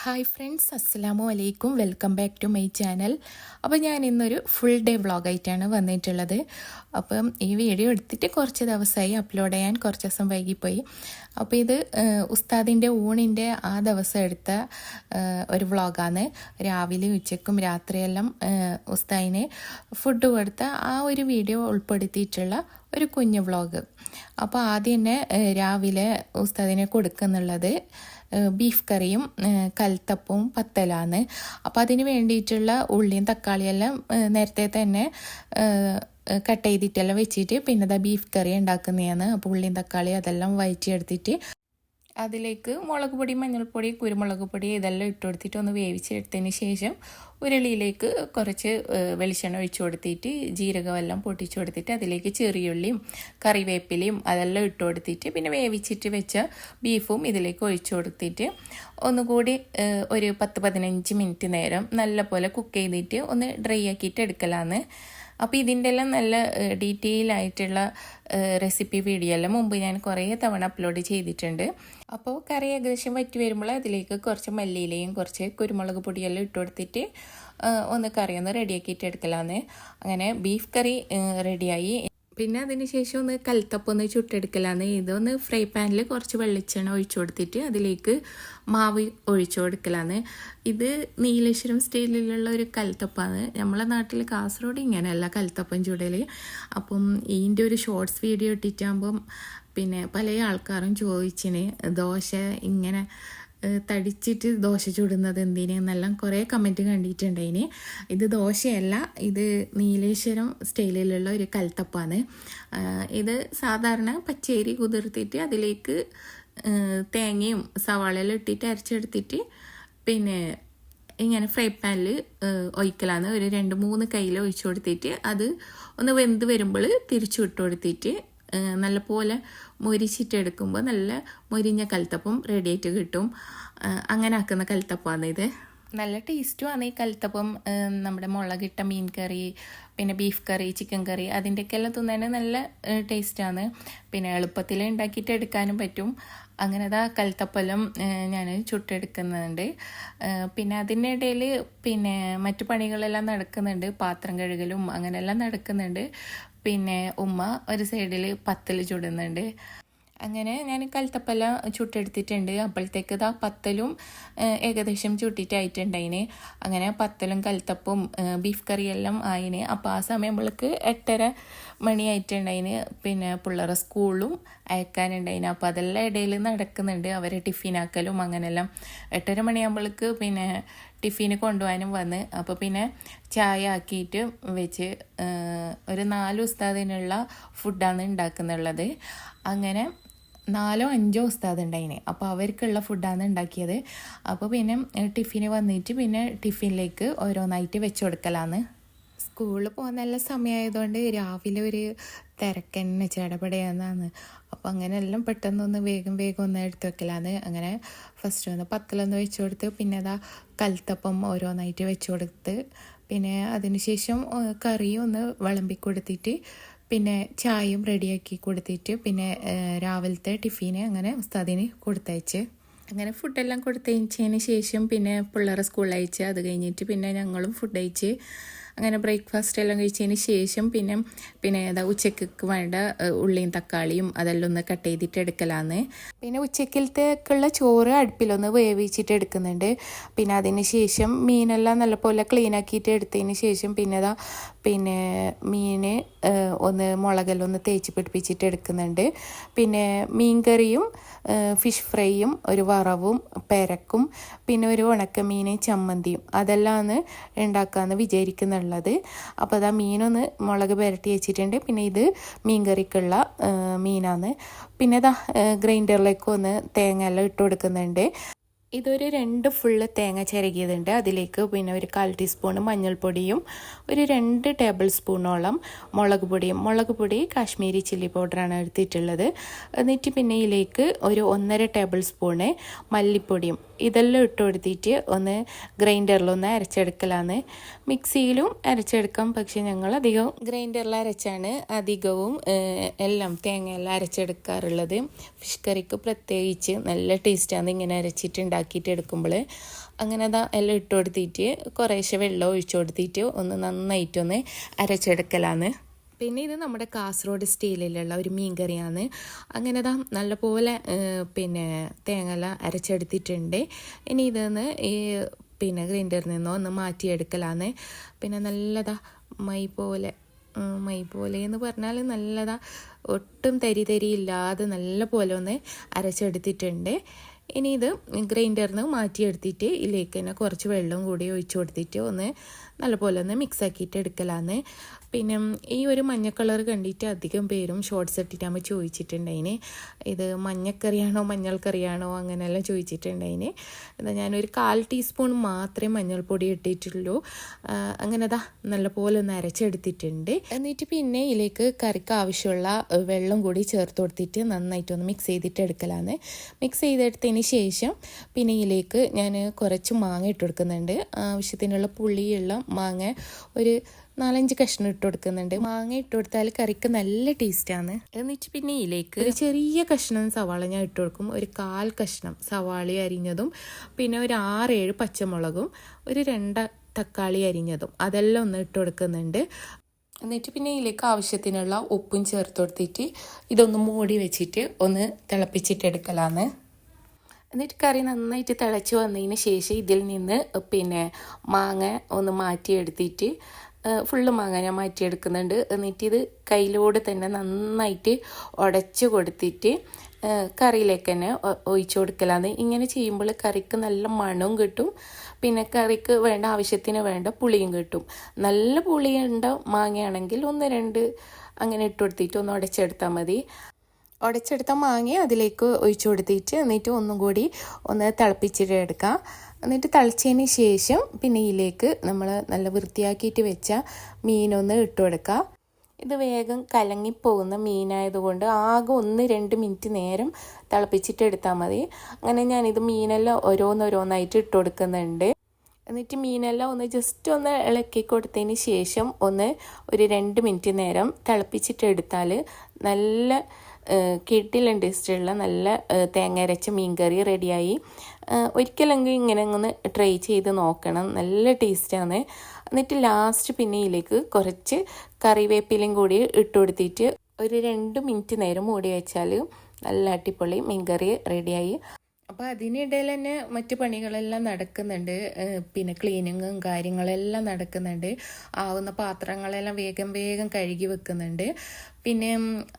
Hi friends അസ്സലാമു അലൈക്കും welcome back to my channel അപ്പോൾ ഞാൻ ഇന്നൊരു ഫുൾ ഡേ വ്ളോഗായിട്ടാണ് വന്നിട്ടുള്ളത്. അപ്പം ഈ വീഡിയോ എടുത്തിട്ട് കുറച്ച് ദിവസമായി അപ്ലോഡ് ചെയ്യാൻ കുറച്ച് ദിവസം വൈകിപ്പോയി. അപ്പോൾ ഇത് ഉസ്താദിന്റെ ഊണിന്റെ ആ ദിവസം എടുത്ത ഒരു വ്ളോഗാണ് രാവിലെ ഉച്ചക്കും രാത്രിയെല്ലാം ഉസ്താദിന് ഫുഡ് കൊടുത്ത ആ ഒരു വീഡിയോ ഉൾപ്പെടുത്തിയിട്ടുള്ള ഒരു കുഞ്ഞു വ്ളോഗ് അപ്പോൾ ആദ്യം തന്നെ രാവിലെ ഉസ്താദിനെ കൊടുക്കുന്നുള്ളത് ബീഫ് കറിയും കൽത്തപ്പും കൽത്തപ്പവും പത്തലാണ്. അപ്പോൾ അതിന് വേണ്ടിയിട്ടുള്ള ഉള്ളിയും തക്കാളിയെല്ലാം നേരത്തെ തന്നെ കട്ട് ചെയ്തിട്ടെല്ലാം വെച്ചിട്ട് പിന്നെ ദാ ബീഫ് കറി ഉണ്ടാക്കുന്നതാണ്. അപ്പോൾ ഉള്ളിയും തക്കാളി അതെല്ലാം വഴറ്റിയെടുത്തിട്ട് അതിലേക്ക് മുളക് പൊടി മഞ്ഞൾപ്പൊടി കുരുമുളക് പൊടി ഇതെല്ലാം ഇട്ട് കൊടുത്തിട്ട് ഒന്ന് വേവിച്ചെടുത്തതിന് ശേഷം ഉരുളിയിലേക്ക് കുറച്ച് വെളിച്ചെണ്ണ ഒഴിച്ചു കൊടുത്തിട്ട് ജീരകമെല്ലാം പൊട്ടിച്ചു കൊടുത്തിട്ട് അതിലേക്ക് ചെറിയുള്ളിയും കറിവേപ്പിലയും അതെല്ലാം ഇട്ട് കൊടുത്തിട്ട് പിന്നെ വേവിച്ചിട്ട് വെച്ച ബീഫും ഇതിലേക്ക് ഒഴിച്ചു കൊടുത്തിട്ട് ഒന്നുകൂടി ഒരു പത്ത് പതിനഞ്ച് മിനിറ്റ് നേരം നല്ല പോലെ കുക്ക് ചെയ്തിട്ട് ഒന്ന് ഡ്രൈ ആക്കിയിട്ട് എടുക്കലാന്ന്. അപ്പോൾ ഇതിന്റെ എല്ലാം നല്ല ഡീറ്റെയിൽ ആയിട്ടുള്ള റെസിപ്പി വീഡിയോ എല്ലാം മുമ്പ് ഞാൻ കുറേ തവണ അപ്ലോഡ് ചെയ്തിട്ടുണ്ട്. അപ്പോൾ കറി ഏകദേശം വറ്റി വരുമ്പോൾ അതിലേക്ക് കുറച്ച് മല്ലിയിലയും കുറച്ച് കുരുമുളക് പൊടിയെല്ലാം ഇട്ട് കൊടുത്തിട്ട് ഒന്ന് കറി ഒന്ന് റെഡിയാക്കിയിട്ട് എടുക്കലാന്ന്. അങ്ങനെ ബീഫ് കറി റെഡിയായി പിന്നെ അതിന് ശേഷം ഒന്ന് കൽത്തപ്പം ഒന്ന് ചുട്ടെടുക്കലാണ് ഇതൊന്ന് ഫ്രൈ പാനിൽ കുറച്ച് വെളിച്ചെണ്ണ ഒഴിച്ചു കൊടുത്തിട്ട് അതിലേക്ക് മാവ് ഒഴിച്ചു കൊടുക്കലാണ് ഇത് നീലേശ്വരം സ്റ്റൈലിലുള്ള ഒരു കൽത്തപ്പാണ് നമ്മളെ നാട്ടിൽ കാസർഗോഡ് ഇങ്ങനെയല്ല കൽത്തപ്പം ചുടൽ അപ്പം ഇതിന്റെ ഒരു ഷോർട്സ് വീഡിയോ ഇട്ടിട്ടാകുമ്പം പിന്നെ പല ആൾക്കാരും ചോദിച്ചിന് ദോശ ഇങ്ങനെ തടിച്ചിട്ട് ദോശ ചുടുന്നത് എന്തിനെന്നെല്ലാം കുറേ കമന്റ് കണ്ടിട്ടുണ്ടതിന് ഇത് ദോശയല്ല ഇത് നീലേശ്വരം സ്റ്റൈലിലുള്ള ഒരു കൽത്തപ്പാണ്. ഇത് സാധാരണ പച്ചേരി കുതിർത്തിട്ട് അതിലേക്ക് തേങ്ങയും സവാളയെല്ലാം ഇട്ടിട്ട് അരച്ചെടുത്തിട്ട് പിന്നെ ഇങ്ങനെ ഫ്രൈ പാനിൽ ഒഴിക്കലാണ് ഒരു രണ്ട് മൂന്ന് കയ്യിൽ ഒഴിച്ചു കൊടുത്തിട്ട് അത് ഒന്ന് വെന്ത് വരുമ്പോൾ തിരിച്ചു വിട്ട് കൊടുത്തിട്ട് നല്ലപോലെ മൊരിച്ചിട്ടെടുക്കുമ്പോൾ നല്ല മൊരിഞ്ഞ കൽത്തപ്പം റെഡിയായിട്ട് കിട്ടും. അങ്ങനെ ആക്കുന്ന കൽത്തപ്പമാണ് ഇത്. നല്ല ടേസ്റ്റുമാണ് ഈ കൽത്തപ്പം നമ്മുടെ മുളകിട്ട മീൻ കറി പിന്നെ ബീഫ് കറി ചിക്കൻ കറി അതിന്റെയൊക്കെ എല്ലാം തിന്നാൻ നല്ല ടേസ്റ്റാണ് പിന്നെ എളുപ്പത്തിൽ ഉണ്ടാക്കിയിട്ട് എടുക്കാനും പറ്റും. അങ്ങനെ ആ കൽത്തപ്പലം ഞാൻ ചുട്ടെടുക്കുന്നുണ്ട്. പിന്നെ അതിനിടയിൽ പിന്നെ മറ്റു പണികളെല്ലാം നടക്കുന്നുണ്ട്. പാത്രം കഴുകലും അങ്ങനെയെല്ലാം നടക്കുന്നുണ്ട്. പിന്നെ ഉമ്മ ഒരു സൈഡിൽ പത്തൽ ചുടുന്നുണ്ട്. അങ്ങനെ ഞാൻ കൽത്തപ്പല ചുട്ടെടുത്തിട്ടുണ്ട്. അപ്പോഴത്തേക്ക് ഇതാ പത്തലും ഏകദേശം ചുട്ടിട്ടായിട്ടുണ്ടായിന്. അങ്ങനെ പത്തലും കൽത്തപ്പും ബീഫ് കറിയെല്ലാം ആയിന്. അപ്പോൾ ആ സമയമ്പോഴേക്ക് എട്ടര മണിയായിട്ടുണ്ടായിന്. പിന്നെ പിള്ളേരെ സ്കൂളും അയക്കാനുണ്ടായിന്. അപ്പോൾ അതെല്ലാം ഇടയിൽ നടക്കുന്നുണ്ട്. അവരെ ടിഫിനാക്കലും അങ്ങനെല്ലാം എട്ടര മണിയാകുമ്പോൾക്ക് പിന്നെ ടിഫിന് കൊണ്ടുപോകാനും വന്ന്. അപ്പോൾ പിന്നെ ചായ ആക്കിയിട്ട് വെച്ച് ഒരു നാല് ഉസ്താദിനുള്ള ഫുഡാണ് ഉണ്ടാക്കുന്നുള്ളത്. അങ്ങനെ നാലോ അഞ്ചോ ഉസ്താദ് ഉണ്ടായിന്. അപ്പോൾ അവർക്കുള്ള ഫുഡാണ് ഉണ്ടാക്കിയത്. അപ്പോൾ പിന്നെ ടിഫിന് വന്നിട്ട് പിന്നെ ടിഫിനിലേക്ക് ഓരോന്നായിട്ട് വെച്ച് കൊടുക്കലാണ്. സ്കൂളിൽ പോകാൻ നല്ല സമയമായതുകൊണ്ട് രാവിലെ ഒരു തിരക്കന്നെ ചടപടയാന്നാന്ന് അപ്പോൾ അങ്ങനെ എല്ലാം പെട്ടെന്നൊന്ന് വേഗം വേഗം ഒന്ന് എടുത്ത് വെക്കലാന്ന് അങ്ങനെ ഫസ്റ്റ് ഒന്ന് പത്തിലൊന്ന് വെച്ച് കൊടുത്ത് പിന്നെ അതാ കൽത്തപ്പം ഓരോന്നായിട്ട് വെച്ച് കൊടുത്ത് പിന്നെ അതിനുശേഷം കറി ഒന്ന് വിളമ്പി കൊടുത്തിട്ട് പിന്നെ ചായയും റെഡിയാക്കി കൊടുത്തിട്ട് പിന്നെ രാവിലത്തെ ടിഫിന് അങ്ങനെ ഉസ്താദിന് കൊടുത്തയച്ച്. അങ്ങനെ ഫുഡെല്ലാം കൊടുത്തയച്ചതിന് ശേഷം പിന്നെ പിള്ളേരെ സ്കൂളിൽ അയച്ച് അത് കഴിഞ്ഞിട്ട് പിന്നെ ഞങ്ങളും ഫുഡ് അയച്ച്. അങ്ങനെ ബ്രേക്ക്ഫാസ്റ്റ് എല്ലാം കഴിച്ചതിന് ശേഷം പിന്നെ പിന്നെ ഏതാ ഉച്ചയ്ക്ക് വേണ്ട ഉള്ളിയും തക്കാളിയും അതെല്ലാം ഒന്ന് കട്ട് ചെയ്തിട്ട് എടുക്കലാന്ന്. പിന്നെ ഉച്ചക്കലത്തേക്കുള്ള ചോറ് അടുപ്പിലൊന്ന് വേവിച്ചിട്ട് എടുക്കുന്നുണ്ട്. പിന്നെ അതിന് ശേഷം മീനെല്ലാം നല്ലപോലെ ക്ലീൻ ആക്കിയിട്ട് എടുത്തതിന് ശേഷം പിന്നെ അതാ പിന്നെ മീൻ ഒന്ന് മുളകെല്ലാം ഒന്ന് തേച്ച് പിടിപ്പിച്ചിട്ട് എടുക്കുന്നുണ്ട്. പിന്നെ മീൻകറിയും ഫിഷ് ഫ്രൈയും ഒരു വറവും പെരക്കും പിന്നെ ഒരു ഉണക്കമീൻ ചമ്മന്തിയും അതെല്ലാം ഉണ്ടാക്കാമെന്ന് വിചാരിക്കുന്നുള്ളത് അപ്പോൾ അതാ മീനൊന്ന് മുളക് പുരട്ടി വെച്ചിട്ടുണ്ട്. പിന്നെ ഇത് മീൻ കറിക്കുള്ള മീനാണ്. പിന്നെ ഇതാ ഗ്രൈൻഡറിലേക്ക് ഒന്ന് തേങ്ങ എല്ലാം ഇട്ട് കൊടുക്കുന്നുണ്ട്. ഇതൊരു രണ്ട് ഫുള്ള് തേങ്ങ ചിരകിയതുണ്ട്. അതിലേക്ക് പിന്നെ ഒരു കാൽ ടീസ്പൂൺ മഞ്ഞൾപ്പൊടിയും ഒരു രണ്ട് ടേബിൾ സ്പൂണോളം മുളക് പൊടിയും മുളക് പൊടി കാശ്മീരി ചില്ലി പൗഡറാണ് എടുത്തിട്ടുള്ളത്. എന്നിട്ട് പിന്നെ ഇതിലേക്ക് ഒരു ഒന്നര ടേബിൾ സ്പൂണ് മല്ലിപ്പൊടിയും ഇതെല്ലാം ഇട്ട് കൊടുത്തിട്ട് ഒന്ന് ഗ്രൈൻഡറിലൊന്ന് അരച്ചെടുക്കലാണ്. മിക്സിയിലും അരച്ചെടുക്കാം. പക്ഷെ ഞങ്ങൾ അധികം ഗ്രൈൻഡറിൽ അരച്ചാണ് അധികവും എല്ലാം തേങ്ങയെല്ലാം അരച്ചെടുക്കാറുള്ളത്. ഫിഷ് കറിക്ക് പ്രത്യേകിച്ച് നല്ല ടേസ്റ്റാണ് ഇങ്ങനെ അരച്ചിട്ട് ഉണ്ടാക്കിയിട്ട് എടുക്കുമ്പോൾ. അങ്ങനെ അതാ എല്ലാം ഇട്ട് കൊടുത്തിട്ട് കുറേശ്ശെ വെള്ളം ഒഴിച്ചു കൊടുത്തിട്ട് ഒന്ന് നന്നായിട്ടൊന്ന് അരച്ചെടുക്കലാന്ന് പിന്നെ ഇത് നമ്മുടെ കാസർഗോഡ് സ്റ്റൈലിലുള്ള ഒരു മീൻകറിയാണ്. അങ്ങനെ ദാ നല്ലപോലെ പിന്നെ തേങ്ങല അരച്ചെടുത്തിട്ടുണ്ട്. ഇനി ഇതെന്ന് ഈ പിന്നെ ഗ്രൈൻഡറിൽ നിന്നോ ഒന്ന് മാറ്റിയെടുക്കലാന്ന്. പിന്നെ നല്ലതാ മൈ പോലെ മൈ പോലെ എന്ന് പറഞ്ഞാൽ നല്ലതാ ഒട്ടും തരി തരി ഇല്ലാതെ നല്ല പോലെ ഒന്ന് അരച്ചെടുത്തിട്ടുണ്ട്. ഇനി ഇത് ഗ്രൈൻഡറിൽ നിന്ന് മാറ്റിയെടുത്തിട്ട് ഇതിലേക്ക് തന്നെ കുറച്ച് വെള്ളം കൂടി ഒഴിച്ചു കൊടുത്തിട്ട് ഒന്ന് നല്ലപോലെ ഒന്ന് മിക്സ് ആക്കിയിട്ട് എടുക്കലാന്ന്. പിന്നെ ഈ ഒരു മഞ്ഞ കളർ കണ്ടിട്ട് അധികം പേരും ഷോർട്ട്സ് ഇട്ടിട്ടാകുമ്പോൾ ചോദിച്ചിട്ടുണ്ടായിന്. ഇത് മഞ്ഞക്കറിയാണോ മഞ്ഞൾക്കറിയാണോ അങ്ങനെയെല്ലാം ചോദിച്ചിട്ടുണ്ടായിന്. എന്നാൽ ഞാനൊരു കാൽ ടീസ്പൂൺ മാത്രമേ മഞ്ഞൾപ്പൊടി ഇട്ടിട്ടുള്ളൂ. അങ്ങനെ അതാ നല്ലപോലെ ഒന്ന് അരച്ചെടുത്തിട്ടുണ്ട്. എന്നിട്ട് പിന്നെ ഇതിലേക്ക് കറിക്ക് ആവശ്യമുള്ള വെള്ളം കൂടി ചേർത്ത് കൊടുത്തിട്ട് നന്നായിട്ടൊന്ന് മിക്സ് ചെയ്തിട്ട് എടുക്കലാന്ന്. മിക്സ് ചെയ്തെടുത്തതിന് ശേഷം പിന്നെ ഇതിലേക്ക് ഞാൻ കുറച്ച് മാങ്ങ ഇട്ട് കൊടുക്കുന്നുണ്ട്. ആവശ്യത്തിനുള്ള പുളിയുള്ള മാങ്ങ ഒരു നാലഞ്ച് കഷ്ണം ഇട്ട് കൊടുക്കുന്നുണ്ട്. മാങ്ങ ഇട്ട് കൊടുത്താൽ കറിക്ക് നല്ല ടേസ്റ്റാണ് എന്നിട്ട് പിന്നെ ഇതിലേക്ക് ഒരു ചെറിയ കഷ്ണം സവാള ഞാൻ ഇട്ട് കൊടുക്കും. ഒരു കാൽ കഷ്ണം സവാളി അരിഞ്ഞതും പിന്നെ ഒരു ആറേഴ് പച്ചമുളകും ഒരു രണ്ട് തക്കാളി അരിഞ്ഞതും അതെല്ലാം ഒന്ന് ഇട്ട് കൊടുക്കുന്നുണ്ട്. എന്നിട്ട് പിന്നെ ഇതിലേക്ക് ആവശ്യത്തിനുള്ള ഉപ്പും ചേർത്ത് കൊടുത്തിട്ട് ഇതൊന്ന് മൂടി വെച്ചിട്ട് ഒന്ന് തിളപ്പിച്ചിട്ട് എടുക്കലാന്ന്. എന്നിട്ട് കറി നന്നായിട്ട് തിളച്ച് വന്നതിന് ശേഷം ഇതിൽ നിന്ന് പിന്നെ മാങ്ങ ഒന്ന് മാറ്റിയെടുത്തിട്ട് ഫുള്ള് മാങ്ങ ഞാൻ മാറ്റിയെടുക്കുന്നുണ്ട്. എന്നിട്ട് ഇത് കയ്യിലൂടെ തന്നെ നന്നായിട്ട് ഉടച്ച് കൊടുത്തിട്ട് കറിയിലേക്ക് തന്നെ ഒഴിച്ചു കൊടുക്കലാന്ന്. ഇങ്ങനെ ചെയ്യുമ്പോൾ കറിക്ക് നല്ല മണവും കിട്ടും. പിന്നെ കറിക്ക് വേണ്ട ആവശ്യത്തിന് വേണ്ട പുളിയും കിട്ടും. നല്ല പുളിയുണ്ട മാങ്ങയാണെങ്കിൽ ഒന്ന് രണ്ട് അങ്ങനെ ഇട്ട് കൊടുത്തിട്ട് ഒന്ന് ഉടച്ചെടുത്താൽ മതി. ഉടച്ചെടുത്ത മാങ്ങ അതിലേക്ക് ഒഴിച്ചു കൊടുത്തിട്ട് എന്നിട്ട് ഒന്നും കൂടി ഒന്ന് തിളപ്പിച്ചിട്ട് എടുക്കാം. എന്നിട്ട് തിളച്ചതിന് ശേഷം പിന്നെ ഇതിലേക്ക് നമ്മൾ നല്ല വൃത്തിയാക്കിയിട്ട് വെച്ച മീനൊന്ന് ഇട്ട് കൊടുക്കുക ഇത് വേഗം കലങ്ങിപ്പോകുന്ന മീനായതുകൊണ്ട് ആകെ ഒന്ന് രണ്ട് മിനിറ്റ് നേരം തിളപ്പിച്ചിട്ട് എടുത്താൽ മതി. അങ്ങനെ ഞാനിത് മീനെല്ലാം ഓരോന്നോരോന്നായിട്ട് ഇട്ട് കൊടുക്കുന്നുണ്ട്. എന്നിട്ട് മീനെല്ലാം ഒന്ന് ജസ്റ്റ് ഒന്ന് ഇളക്കി കൊടുത്തതിന് ശേഷം ഒന്ന് ഒരു രണ്ട് മിനിറ്റ് നേരം തിളപ്പിച്ചിട്ട് എടുത്താൽ നല്ല കിട്ടിലുണ്ട് ഇഷ്ടമുള്ള നല്ല തേങ്ങ അരച്ച മീൻ കറി റെഡിയായി ഏഹ്, ഒരിക്കലെങ്കിലും ഇങ്ങനെ ഒന്ന് ട്രൈ ചെയ്ത് നോക്കണം. നല്ല ടേസ്റ്റാണ് എന്നിട്ട് ലാസ്റ്റ് പിന്നെ ഇതിലേക്ക് കുറച്ച് കറിവേപ്പിലയും കൂടി ഇട്ട് കൊടുത്തിട്ട് ഒരു രണ്ട് മിനിറ്റ് നേരം മൂടി വെച്ചാൽ നല്ല അടിപൊളി മീൻകറി റെഡിയായി അപ്പോൾ അതിനിടയിൽ തന്നെ മറ്റു പണികളെല്ലാം നടക്കുന്നുണ്ട്. പിന്നെ ക്ലീനിങ്ങും കാര്യങ്ങളെല്ലാം നടക്കുന്നുണ്ട്. ആവുന്ന പാത്രങ്ങളെല്ലാം വേഗം വേഗം കഴുകി വെക്കുന്നുണ്ട്. പിന്നെ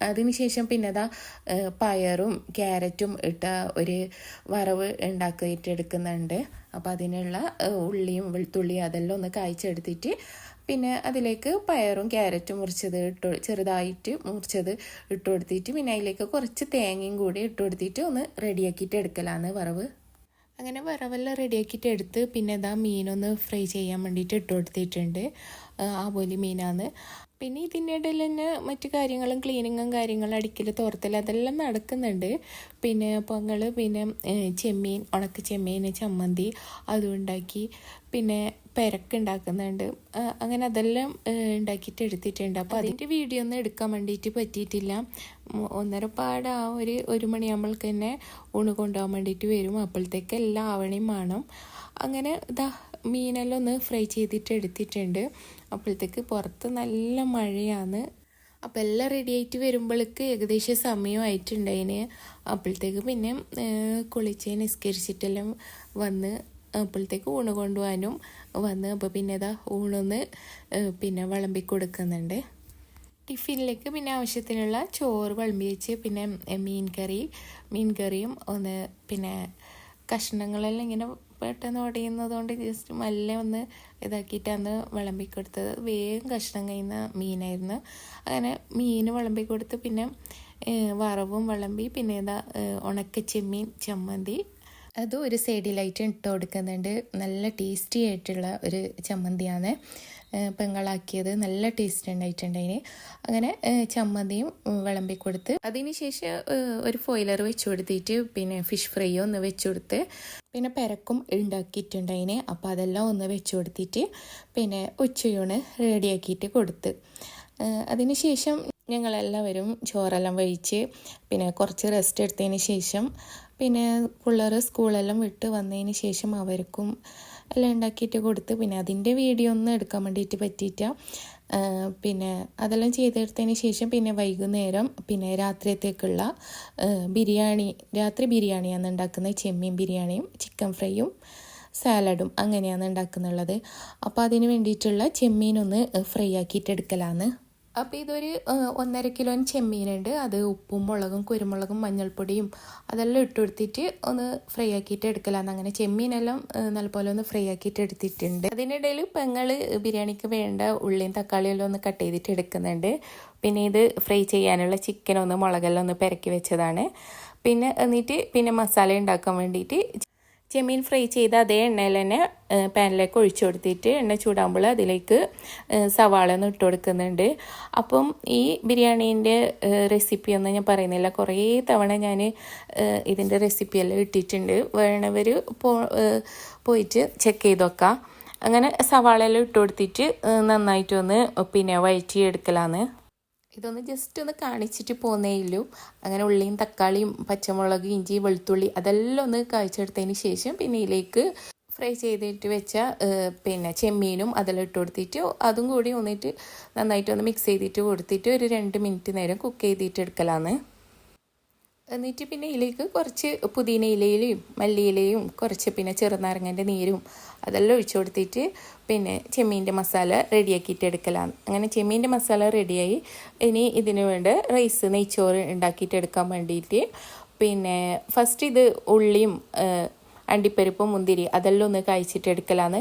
അതിനുശേഷം പിന്നെ അതാ പയറും ക്യാരറ്റും ഇട്ട ഒരു വറവ് ഉണ്ടാക്കിയിട്ട് എടുക്കുന്നുണ്ട് അപ്പോൾ അതിനുള്ള ഉള്ളിയും വെളുത്തുള്ളിയും അതെല്ലാം ഒന്ന് കായ്ച്ചെടുത്തിട്ട് പിന്നെ അതിലേക്ക് പയറും ക്യാരറ്റും മുറിച്ചത് ഇട്ട് ചെറുതായിട്ട് മുറിച്ചത് ഇട്ട് കൊടുത്തിട്ട് പിന്നെ അതിലേക്ക് കുറച്ച് തേങ്ങയും കൂടി ഇട്ട് കൊടുത്തിട്ട് ഒന്ന് റെഡിയാക്കിയിട്ട് എടുക്കലാന്ന് വറവ്. അങ്ങനെ വറവെല്ലാം റെഡിയാക്കിയിട്ട് എടുത്ത് പിന്നെ ഇതാ മീനൊന്ന് ഫ്രൈ ചെയ്യാൻ വേണ്ടിയിട്ട് ഇട്ട് കൊടുത്തിട്ടുണ്ട്. ആവോലി മീനാന്ന്. പിന്നെ ഇതിന്റെ ഇടയിൽ തന്നെ മറ്റു കാര്യങ്ങളും ക്ലീനിങ്ങും കാര്യങ്ങളും അടിക്കൽ തോർത്തൽ അതെല്ലാം നടക്കുന്നുണ്ട്. പിന്നെ പൊങ്ങൾ പിന്നെ ചെമ്മീൻ ഉണക്ക ചെമ്മീൻ ചമ്മന്തി അതും ഉണ്ടാക്കി. പിന്നെ പെരക്ക് ഉണ്ടാക്കുന്നുണ്ട്. അങ്ങനെ അതെല്ലാം ഉണ്ടാക്കിയിട്ട് എടുത്തിട്ടുണ്ട്. അപ്പോൾ അതിന്റെ വീഡിയോ ഒന്നും എടുക്കാൻ വേണ്ടിയിട്ട് പറ്റിയിട്ടില്ല. ഒന്നര പാട് ആ ഒരു ഒരു മണിയാകുമ്പോൾക്ക് തന്നെ ഊണ് കൊണ്ടുപോകാൻ വേണ്ടിയിട്ട് വരും. അപ്പോഴത്തേക്ക് എല്ലാം ആവണയും വേണം. അങ്ങനെ ഇതാ മീനെല്ലാം ഒന്ന് ഫ്രൈ ചെയ്തിട്ട് എടുത്തിട്ടുണ്ട്. അപ്പോഴത്തേക്ക് പുറത്ത് നല്ല മഴയാണ്. അപ്പോൾ എല്ലാം റെഡി ആയിട്ട് വരുമ്പോഴേക്ക് ഏകദേശം സമയമായിട്ടുണ്ടായിന് അപ്പോഴത്തേക്ക് പിന്നെ കുളിച്ച് നിസ്കരിച്ചിട്ടെല്ലാം വന്ന് അപ്പോഴത്തേക്ക് ഊണ് കൊണ്ടുപോകാനും വന്ന് അപ്പോൾ പിന്നെ ഇതാ ഊണൊന്ന് പിന്നെ വിളമ്പി കൊടുക്കുന്നുണ്ട്. ടിഫിനിലേക്ക് പിന്നെ ആവശ്യത്തിനുള്ള ചോറ് വിളമ്പി വെച്ച് പിന്നെ മീൻ കറി മീൻ കറിയും ഒന്ന് പിന്നെ കഷ്ണങ്ങളെല്ലാം ഇങ്ങനെ പെട്ടെന്ന് ഉടയുന്നത് കൊണ്ട് ജസ്റ്റ് മല്ലെ ഒന്ന് ഇതാക്കിയിട്ടാണ് വിളമ്പി കൊടുത്തത്. വേഗം കഷ്ണം കഴിയുന്ന മീനായിരുന്നു. അങ്ങനെ മീൻ വിളമ്പി കൊടുത്ത് പിന്നെ വറവും വിളമ്പി പിന്നെ ഇതാ ഉണക്ക ചെമ്മീൻ ചമ്മന്തി. അത് ഒരു സൈഡിലായിട്ട് ഇട്ട് കൊടുക്കുന്നുണ്ട്. നല്ല ടേസ്റ്റി ആയിട്ടുള്ള ഒരു ചമ്മന്തിയാണ്. പെങ്ങളാക്കിയത്. നല്ല ടേസ്റ്റ് ഉണ്ടായിട്ടുണ്ടതിന് അങ്ങനെ ഏഹ് ചമ്മന്തിയും വിളമ്പി കൊടുത്ത് അതിന് ശേഷം ഏഹ് ഒരു ഫോയിലർ വെച്ച് കൊടുത്തിട്ട് പിന്നെ ഫിഷ് ഫ്രൈ ഒന്ന് വെച്ച് കൊടുത്ത് പിന്നെ പെരക്കും ഉണ്ടാക്കിയിട്ടുണ്ടതിന് അപ്പോൾ അതെല്ലാം ഒന്ന് വെച്ച് കൊടുത്തിട്ട് പിന്നെ ഉച്ചയൂണ് റെഡിയാക്കിയിട്ട് കൊടുത്ത്. അതിനുശേഷം അതിന് ശേഷം ഞങ്ങളെല്ലാവരും ചോറെല്ലാം കഴിച്ച് പിന്നെ കുറച്ച് റെസ്റ്റ് എടുത്തതിന് ശേഷം പിന്നെ പിള്ളേർ സ്കൂളെല്ലാം വിട്ട് വന്നതിന് ശേഷം അവർക്കും എല്ലാം ഉണ്ടാക്കിയിട്ട് കൊടുത്ത് പിന്നെ അതിന്റെ വീഡിയോ ഒന്നും എടുക്കാൻ വേണ്ടിയിട്ട് പറ്റിയിട്ട പിന്നെ അതെല്ലാം ചെയ്തെടുത്തതിന് ശേഷം പിന്നെ വൈകുന്നേരം പിന്നെ രാത്രിയത്തേക്കുള്ള ബിരിയാണി രാത്രി ബിരിയാണിയാണ് ഉണ്ടാക്കുന്നത്. ചെമ്മീൻ ബിരിയാണിയും ചിക്കൻ ഫ്രൈയും സാലഡും അങ്ങനെയാണ് ഉണ്ടാക്കുന്നുള്ളത്. അപ്പോൾ അതിന് വേണ്ടിയിട്ടുള്ള ചെമ്മീനൊന്ന് ഫ്രൈ ആക്കിയിട്ട് എടുക്കലാന്ന് അപ്പോൾ ഇതൊരു ഒന്നര കിലോന് ചെമ്മീനുണ്ട്. അത് ഉപ്പും മുളകും കുരുമുളകും മഞ്ഞൾപ്പൊടിയും അതെല്ലാം ഇട്ട് കൊടുത്തിട്ട് ഒന്ന് ഫ്രൈ ആക്കിയിട്ട് എടുക്കലാന്ന് അങ്ങനെ ചെമ്മീനെല്ലാം നല്ലപോലെ ഒന്ന് ഫ്രൈ ആക്കിയിട്ട് എടുത്തിട്ടുണ്ട്. അതിനിടയിൽ പെങ്ങൾ ബിരിയാണിക്ക് വേണ്ട ഉള്ളിയും തക്കാളിയും എല്ലാം ഒന്ന് കട്ട് ചെയ്തിട്ട് എടുക്കുന്നുണ്ട്. പിന്നെ ഇത് ഫ്രൈ ചെയ്യാനുള്ള ചിക്കൻ ഒന്ന് മുളകെല്ലാം ഒന്ന് പെരക്കി വെച്ചതാണ്. പിന്നെ എന്നിട്ട് പിന്നെ മസാല ഉണ്ടാക്കാൻ വേണ്ടിയിട്ട് ചെമ്മീൻ ഫ്രൈ ചെയ്ത അതേ എണ്ണയിൽ തന്നെ പാനിലേക്ക് ഒഴിച്ചു കൊടുത്തിട്ട് എണ്ണ ചൂടാകുമ്പോൾ അതിലേക്ക് സവാള ഒന്ന് ഇട്ട് കൊടുക്കുന്നുണ്ട്. അപ്പം ഈ ബിരിയാണീന്റെ റെസിപ്പി ഒന്നും ഞാൻ പറയുന്നില്ല. കുറേ തവണ ഞാൻ ഇതിന്റെ റെസിപ്പിയെല്ലാം ഇട്ടിട്ടുണ്ട്. വേണവർ പോയിട്ട് ചെക്ക് ചെയ്ത് നോക്കാം. അങ്ങനെ സവാള എല്ലാം ഇട്ട് കൊടുത്തിട്ട് നന്നായിട്ടൊന്ന് പിന്നെ വഴറ്റിയെടുക്കലാണ് ഇതൊന്ന് ജസ്റ്റ് ഒന്ന് കാണിച്ചിട്ട് പോന്നേ ഉള്ളൂ. അങ്ങനെ ഉള്ളിയും തക്കാളിയും പച്ചമുളക് ഇഞ്ചി വെളുത്തുള്ളി അതെല്ലാം ഒന്ന് കാഴ്ചെടുത്തതിന് ശേഷം പിന്നെ ഇതിലേക്ക് ഫ്രൈ ചെയ്തിട്ട് വെച്ച പിന്നെ ചെമ്മീനും അതെല്ലാം ഇട്ട് കൊടുത്തിട്ട് അതും കൂടി ഒന്നിട്ട് നന്നായിട്ട് ഒന്ന് മിക്സ് ചെയ്തിട്ട് കൊടുത്തിട്ട് ഒരു രണ്ട് മിനിറ്റ് നേരം കുക്ക് ചെയ്തിട്ട് എടുക്കലാന്ന്. എന്നിട്ട് പിന്നെ ഇതിലേക്ക് കുറച്ച് പുതിന ഇലയിലയും മല്ലിയിലയും കുറച്ച് പിന്നെ ചെറുനാരങ്ങന്റെ നീരും അതെല്ലാം ഒഴിച്ചു കൊടുത്തിട്ട് പിന്നെ ചെമ്മീന്റെ മസാല റെഡിയാക്കിയിട്ട് എടുക്കലാണ്. അങ്ങനെ ചെമ്മീന്റെ മസാല റെഡിയായി. ഇനി ഇതിന് വേണ്ട റൈസ് നെയ്ച്ചോറ് ഉണ്ടാക്കിയിട്ട് എടുക്കാൻ വേണ്ടിയിട്ട് പിന്നെ ഫസ്റ്റ് ഇത് ഉള്ളിയും അണ്ടിപ്പരിപ്പും മുന്തിരി അതെല്ലാം ഒന്ന് കായ്ച്ചിട്ട് എടുക്കലാണ്.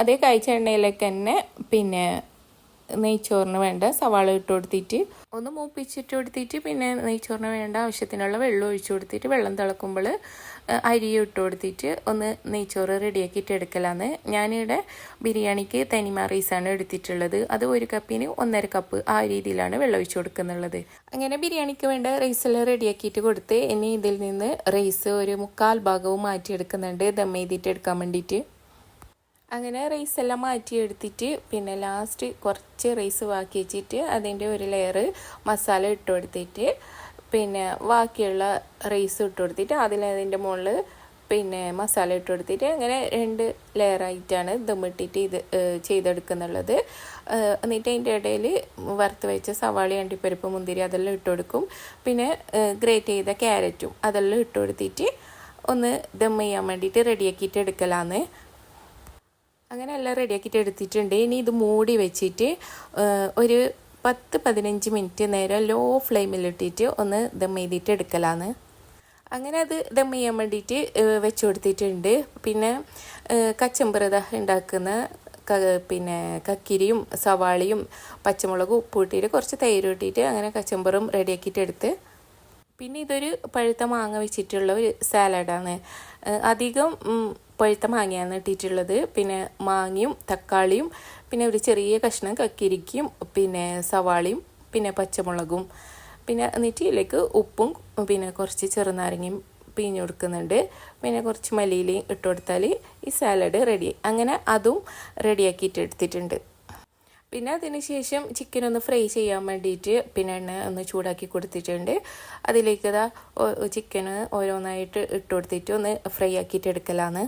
അതേ കായ്ച്ച എണ്ണയിലേക്ക് തന്നെ പിന്നെ നെയ്ച്ചോറിന് വേണ്ട സവാള ഇട്ട് കൊടുത്തിട്ട് ഒന്ന് മൂപ്പിച്ചിട്ട് കൊടുത്തിട്ട് പിന്നെ നെയ്ച്ചോറിന് വേണ്ട ആവശ്യത്തിനുള്ള വെള്ളം ഒഴിച്ചു കൊടുത്തിട്ട് വെള്ളം തിളക്കുമ്പോൾ അരി ഇട്ട് കൊടുത്തിട്ട് ഒന്ന് നെയ്ച്ചോറ് റെഡിയാക്കിയിട്ട് എടുക്കലാന്ന്. ഞാനിവിടെ ബിരിയാണിക്ക് തനിമ റൈസാണ് എടുത്തിട്ടുള്ളത്. അത് ഒരു കപ്പിന് ഒന്നര കപ്പ് ആ രീതിയിലാണ് വെള്ളം ഒഴിച്ചു കൊടുക്കുന്നുള്ളത്. അങ്ങനെ ബിരിയാണിക്ക് വേണ്ട റൈസെല്ലാം റെഡിയാക്കിയിട്ട് കൊടുത്ത് ഇനി ഇതിൽ നിന്ന് റൈസ് ഒരു മുക്കാൽ ഭാഗവും മാറ്റിയെടുക്കുന്നുണ്ട്. ദം ചെയ്തിട്ട് എടുക്കാൻ വേണ്ടിയിട്ട്. അങ്ങനെ റൈസ് എല്ലാം മാറ്റി എടുത്തിട്ട് പിന്നെ ലാസ്റ്റ് കുറച്ച് റൈസ് ബാക്കി വെച്ചിട്ട് അതിന്റെ ഒരു ലെയർ മസാല ഇട്ട് കൊടുത്തിട്ട് പിന്നെ ബാക്കിയുള്ള റൈസ് ഇട്ട് കൊടുത്തിട്ട് അതിൽ അതിന്റെ മുകളിൽ പിന്നെ മസാല ഇട്ട് കൊടുത്തിട്ട് അങ്ങനെ രണ്ട് ലെയറായിട്ടാണ് ദമ്മിട്ടിട്ട് ഇത് ചെയ്തെടുക്കുന്നുള്ളത്. എന്നിട്ട് അതിന്റെ ഇടയിൽ വറുത്ത് വെച്ച സവാളി അണ്ടിപ്പരിപ്പ് മുന്തിരി അതെല്ലാം ഇട്ട് കൊടുക്കും. പിന്നെ ഗ്രേറ്റ് ചെയ്ത ക്യാരറ്റും അതെല്ലാം ഇട്ട് കൊടുത്തിട്ട് ഒന്ന് ദം ചെയ്യാൻ വേണ്ടിയിട്ട് റെഡിയാക്കിയിട്ട് എടുക്കലാന്ന്. അങ്ങനെ എല്ലാം റെഡിയാക്കിയിട്ട് എടുത്തിട്ടുണ്ട്. ഇനി ഇത് മൂടി വെച്ചിട്ട് ഒരു പത്ത് പതിനഞ്ച് മിനിറ്റ് നേരം ലോ ഫ്ലെയിമിലിട്ടിട്ട് ഒന്ന് ദം ചെയ്തിട്ട് എടുക്കലാണ് അങ്ങനെ അത് ദം ചെയ്യാൻ വേണ്ടിയിട്ട് വെച്ച് കൊടുത്തിട്ടുണ്ട്. പിന്നെ കച്ചമ്പ്രത ഉണ്ടാക്കുന്ന പിന്നെ കക്കിരിയും സവാളയും പച്ചമുളകും ഉപ്പ് ഇട്ടിട്ട് കുറച്ച് തൈര് ഇട്ടിട്ട് അങ്ങനെ കച്ചമ്പറും റെഡിയാക്കിയിട്ട് എടുത്ത്. പിന്നെ ഇതൊരു പഴുത്ത മാങ്ങ വെച്ചിട്ടുള്ള ഒരു സാലഡാണ്. അധികം പഴുത്ത മാങ്ങയാണ് ഇട്ടിട്ടുള്ളത് പിന്നെ മാങ്ങയും തക്കാളിയും പിന്നെ ഒരു ചെറിയ കഷ്ണം കക്കിരിക്കും പിന്നെ സവാളയും പിന്നെ പച്ചമുളകും. പിന്നെ എന്നിട്ട് ഇതിലേക്ക് ഉപ്പും പിന്നെ കുറച്ച് ചെറുനാരങ്ങയും പിഴിഞ്ഞ് കൊടുക്കുന്നുണ്ട്. പിന്നെ കുറച്ച് മല്ലിയിലയും ഇട്ട് കൊടുത്താൽ ഈ സാലഡ് റെഡി അങ്ങനെ അതും റെഡിയാക്കിയിട്ട് എടുത്തിട്ടുണ്ട്. പിന്നെ അതിന് ശേഷം ചിക്കൻ ഒന്ന് ഫ്രൈ ചെയ്യാൻ വേണ്ടിയിട്ട് പിന്നെ എണ്ണ ഒന്ന് ചൂടാക്കി കൊടുത്തിട്ടുണ്ട്. അതിലേക്ക് ഇതാ ചിക്കന് ഓരോന്നായിട്ട് ഇട്ട് കൊടുത്തിട്ട് ഒന്ന് ഫ്രൈ ആക്കിയിട്ട് എടുക്കലാന്ന്.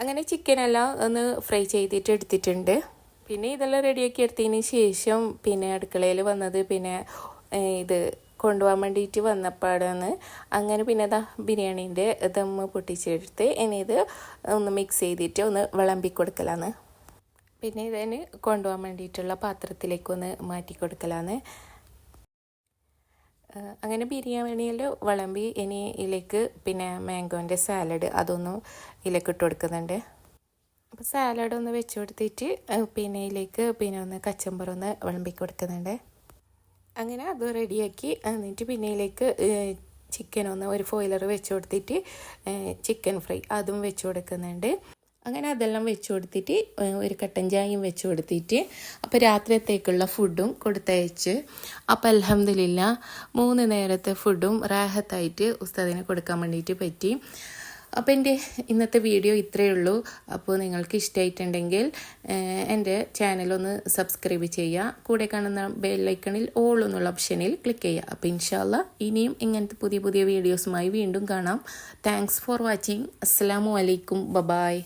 അങ്ങനെ ചിക്കനെല്ലാം ഒന്ന് ഫ്രൈ ചെയ്തിട്ട് എടുത്തിട്ടുണ്ട്. പിന്നെ ഇതെല്ലാം റെഡിയാക്കി എടുത്തതിന് ശേഷം പിന്നെ അടുക്കളയിൽ വന്നത് പിന്നെ ഇത് കൊണ്ടുപോകാൻ വേണ്ടിയിട്ട് വന്നപ്പാടാണ്. അങ്ങനെ പിന്നെ ഇതാ ബിരിയാണീന്റെ ദമ്മ് പൊട്ടിച്ചെടുത്ത് ഇനി ഇത് ഒന്ന് മിക്സ് ചെയ്തിട്ട് ഒന്ന് വിളമ്പി കൊടുക്കലാണ്. പിന്നെ ഇതിന് കൊണ്ടുപോകാൻ വേണ്ടിയിട്ടുള്ള പാത്രത്തിലേക്ക് ഒന്ന് മാറ്റി കൊടുക്കലാണ്. അങ്ങനെ ബിരിയാണിയിൽ വിളമ്പി ഇനി ഇതിലേക്ക് പിന്നെ മാംഗോന്റെ സാലഡ് അതൊന്ന് ഇതിലേക്ക് ഇട്ട് കൊടുക്കുന്നുണ്ട്. അപ്പോൾ സാലഡ് ഒന്ന് വെച്ച് കൊടുത്തിട്ട് പിന്നെ ഇതിലേക്ക് പിന്നെ ഒന്ന് കച്ചമ്പർ ഒന്ന് വിളമ്പി കൊടുക്കുന്നുണ്ട്. അങ്ങനെ അത് റെഡിയാക്കി എന്നിട്ട് പിന്നെ ഇതിലേക്ക് ചിക്കൻ ഒന്ന് ഒരു ഫോയിലർ വെച്ച് കൊടുത്തിട്ട് ചിക്കൻ ഫ്രൈ അതും വെച്ച് കൊടുക്കുന്നുണ്ട്. അങ്ങനെ അതെല്ലാം വെച്ച് കൊടുത്തിട്ട് ഒരു കട്ടൻ ചായയും വെച്ച് കൊടുത്തിട്ട് അപ്പോൾ രാത്രിയത്തേക്കുള്ള ഫുഡും കൊടുത്തയച്ച്. അപ്പോൾ അലഹമില്ല മൂന്ന് നേരത്തെ ഫുഡും റാഹത്തായിട്ട് ഉസ്താദിനെ കൊടുക്കാൻ വേണ്ടിയിട്ട് പറ്റി. അപ്പോൾ എന്റെ ഇന്നത്തെ വീഡിയോ ഇത്രയേ ഉള്ളൂ. അപ്പോൾ നിങ്ങൾക്ക് ഇഷ്ടമായിട്ടുണ്ടെങ്കിൽ എന്റെ ചാനലൊന്ന് സബ്സ്ക്രൈബ് ചെയ്യുക. കൂടെ കാണുന്ന ബെല്ലൈക്കണിൽ ഓൾ എന്നുള്ള ഓപ്ഷനിൽ ക്ലിക്ക് ചെയ്യുക. അപ്പോൾ ഇൻഷാല്ല ഇനിയും ഇങ്ങനത്തെ പുതിയ പുതിയ വീഡിയോസുമായി വീണ്ടും കാണാം. താങ്ക്സ് ഫോർ വാച്ചിങ് അസ്സാം വലൈക്കും ബബായ്